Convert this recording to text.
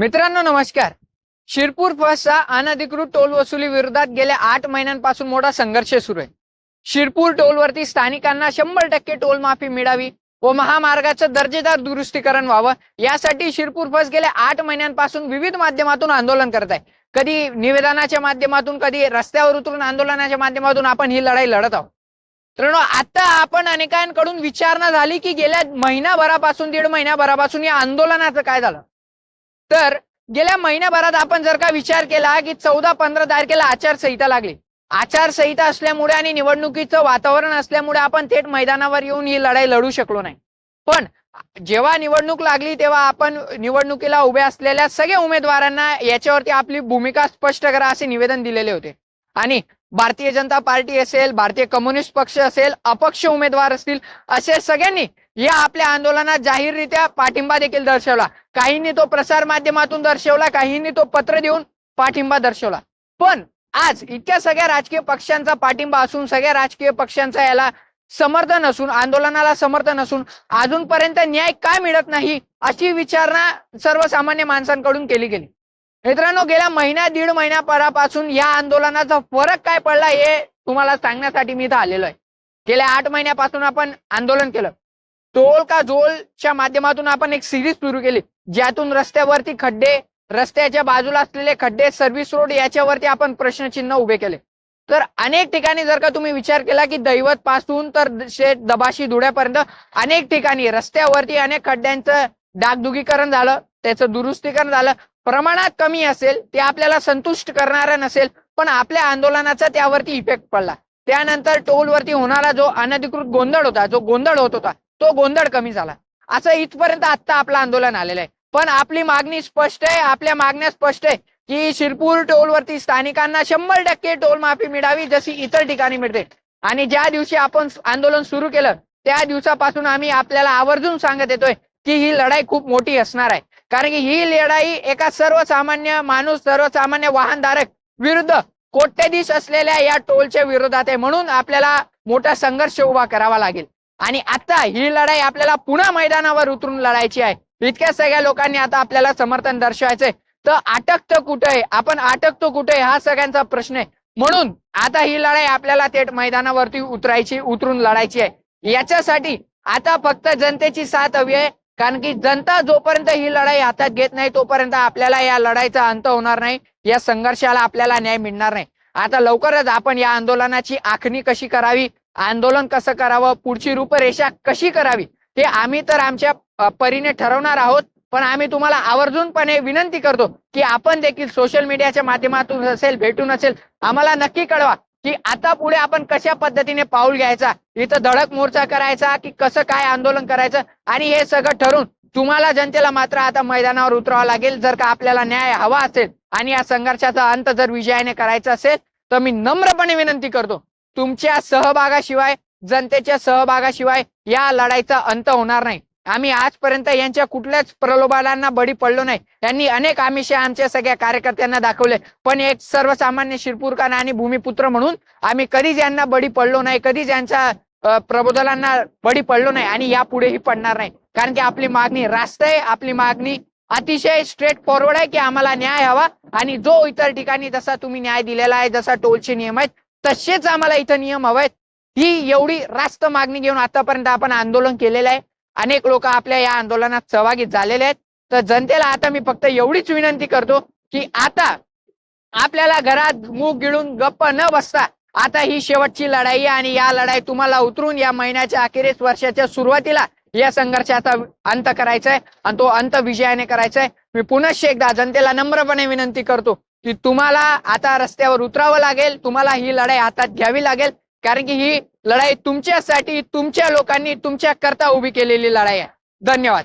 मित्रांनो नमस्कार. शिरपूर फसचा अनधिकृत टोल वसुली विरोधात गेल्या आठ महिन्यांपासून मोठा संघर्ष सुरू आहे. शिरपूर टोलवरती स्थानिकांना शंभर टक्के टोल माफी मिळावी व महामार्गाचं दर्जेदार दुरुस्तीकरण व्हावं यासाठी शिरपूर फस गेल्या आठ महिन्यांपासून विविध माध्यमातून आंदोलन करत आहे. कधी निवेदनाच्या माध्यमातून कधी रस्त्यावर उतरून आंदोलनाच्या माध्यमातून आपण ही लढाई लढत आहोत. तर आता आपण अनेकांकडून विचारणा झाली की गेल्या महिनाभरापासून दीड महिन्याभरापासून या आंदोलनाचं काय झालं? तर गेल्या महिन्याभरात आपण जर का विचार केला की चौदा पंधरा तारखेला आचारसंहिता लागली. आचारसंहिता असल्यामुळे आणि निवडणुकीचं वातावरण असल्यामुळे आपण थेट मैदानावर येऊन ही लढाई लढू शकलो नाही. पण जेव्हा निवडणूक लागली तेव्हा आपण निवडणुकीला उभ्या असलेल्या सगळ्या उमेदवारांना याच्यावरती आपली भूमिका स्पष्ट करा असे निवेदन दिलेले होते. आणि भारतीय जनता पार्टी असेल भारतीय कम्युनिस्ट पक्ष असेल अपक्ष उमेदवार असतील असे सगळ्यांनी या आपल्या आंदोलनात जाहीररित्या पाठिंबा देखील दर्शवला. काहींनी तो प्रसार माध्यमातून दर्शवला काहींनी तो पत्र देऊन पाठिंबा दर्शवला. पण आज इतक्या सगळ्या राजकीय पक्षांचा पाठिंबा असून सगळ्या राजकीय पक्षांचा याला समर्थन असून आंदोलनाला समर्थन असून अजूनपर्यंत न्याय का मिळत नाही अशी विचारणा सर्वसामान्य माणसांकडून केली गेली. मित्रांनो गेल्या महिन्या दीड महिन्या परापासून या आंदोलनाचा फरक काय पडला हे तुम्हाला सांगण्यासाठी मी इथं आलेलो आहे. गेल्या आठ महिन्यापासून आपण आंदोलन केलं. टोल का झोलच्या माध्यमातून आपण एक सिरीज सुरू केली. ज्यातून रस्त्यावरती खड्डे रस्त्याच्या बाजूला असलेले खड्डे सर्व्हिस रोड याच्यावरती आपण प्रश्नचिन्ह उभे केले. तर अनेक ठिकाणी जर का तुम्ही विचार केला की दैवत पासून तर शेत दबाशी धुळ्यापर्यंत अनेक ठिकाणी रस्त्यावरती अनेक खड्ड्यांचं डागदुगीकरण झालं. त्याचं दुरुस्तीकरण झालं. प्रमाणात कमी असेल ते आपल्याला संतुष्ट करणार नसेल पण आपल्या आंदोलनाचा त्यावरती इफेक्ट पडला. त्यानंतर टोलवरती होणारा जो अनधिकृत गोंधळ होता जो गोंधळ होत होता तो गोंधळ कमी झाला. असं इथपर्यंत आता आपलं आंदोलन आलेलं आहे. पण आपली मागणी स्पष्ट आहे आपल्या मागण्या स्पष्ट आहे की शिरपूर टोलवरती स्थानिकांना शंभर टक्के टोल माफी मिळावी जशी इतर ठिकाणी मिळते. आणि ज्या दिवशी आपण आंदोलन सुरू केलं त्या दिवसापासून आम्ही आपल्याला आवर्जून सांगत येतोय की ही लढाई खूप मोठी असणार आहे. कारण की ही लढाई एका सर्वसामान्य माणूस सर्वसामान्य वाहनधारक विरुद्ध कोट्यधीश असलेल्या या टोलच्या विरोधात आहे. म्हणून आपल्याला मोठा संघर्ष उभा करावा लागेल. आणि आता ही लढाई आपल्याला पुन्हा मैदानावर उतरून लढायची आहे. इतक्या सगळ्या लोकांनी आता आपल्याला समर्थन दर्शवायचंय तर अटकतं कुठे आहे? आपण अटकतो कुठे आहे? हा सगळ्यांचा प्रश्न आहे. म्हणून आता ही लढाई आपल्याला थेट मैदानावरती उतरायची उतरून लढायची आहे. याच्यासाठी आता फक्त जनतेची साथ हवी आहे. कारण की जनता जोपर्यंत ही लढाई हातात घेत नाही तोपर्यंत आपल्याला या लढाईचा अंत होणार नाही या संघर्षाला आपल्याला न्याय मिळणार नाही. आता लवकरच आपण या आंदोलनाची आखणी कशी करावी आंदोलन कसं करावं पुढची रूपरेषा कशी करावी ते आम्ही तर आमच्या परीने ठरवणार आहोत. पण आम्ही तुम्हाला आवर्जूनपणे विनंती करतो की आपण देखील सोशल मीडियाच्या माध्यमातून असेल भेटून असेल आम्हाला नक्की कळवा. की आता पुढे आपण कशा पद्धतीने पाऊल घ्यायचा? इथं धडक मोर्चा करायचा की कसं काय आंदोलन करायचं? आणि हे सगळं ठरून तुम्हाला जनतेला मात्र आता मैदानावर उतरावं लागेल. जर का आपल्याला न्याय हवा असेल आणि या संघर्षाचा अंत जर विजयाने करायचा असेल तर मी नम्रपणे विनंती करतो तुमच्या सहभागाशिवाय जनतेच्या सहभागाशिवाय या लढाईचा अंत होणार नाही. आम्ही आजपर्यंत यांच्या कुठल्याच प्रलोभालांना बळी पडलो नाही. यांनी अनेक आमिषे आमच्या सगळ्या कार्यकर्त्यांना दाखवले. पण एक सर्वसामान्य शिरपूरकर आणि भूमिपुत्र म्हणून आम्ही कधीच यांना बळी पडलो नाही कधीच यांच्या प्रबोधनांना बळी पडलो नाही आणि यापुढेही पडणार नाही. कारण की आपली मागणी रास्त आहे आपली मागणी अतिशय स्ट्रेट फॉरवर्ड आहे की आम्हाला न्याय हवा आणि जो इतर ठिकाणी जसा तुम्ही न्याय दिलेला आहे जसा टोलचे नियम आहेत तसेच आम्हाला इथं नियम हवे आहेत ही एवढी रास्त मागणी घेऊन आतापर्यंत आपण आंदोलन केलेलं आहे. अनेक लोक आपल्या या आंदोलनात सहभागी झालेले आहेत. तर जनतेला आता मी फक्त एवढीच विनंती करतो की आता आपल्याला घरात मूग गिळून गप्प न बसता आता ही शेवटची लढाई आहे आणि या लढाई तुम्हाला उतरून या महिन्याच्या अखेरीस वर्षाच्या सुरुवातीला या संघर्षाचा अंत करायचा आहे आणि तो अंत विजयाने करायचा आहे. मी पुनश्च एकदा जनतेला नम्रपणे विनंती करतो की तुम्हाला आता रस्त्यावर उतरावं लागेल तुम्हाला ही लढाई हातात घ्यावी लागेल. कारण की ही लढाई तुमच्यासाठी तुमच्या लोकांनी तुमच्या करता उभी केलेली लढाई आहे. धन्यवाद.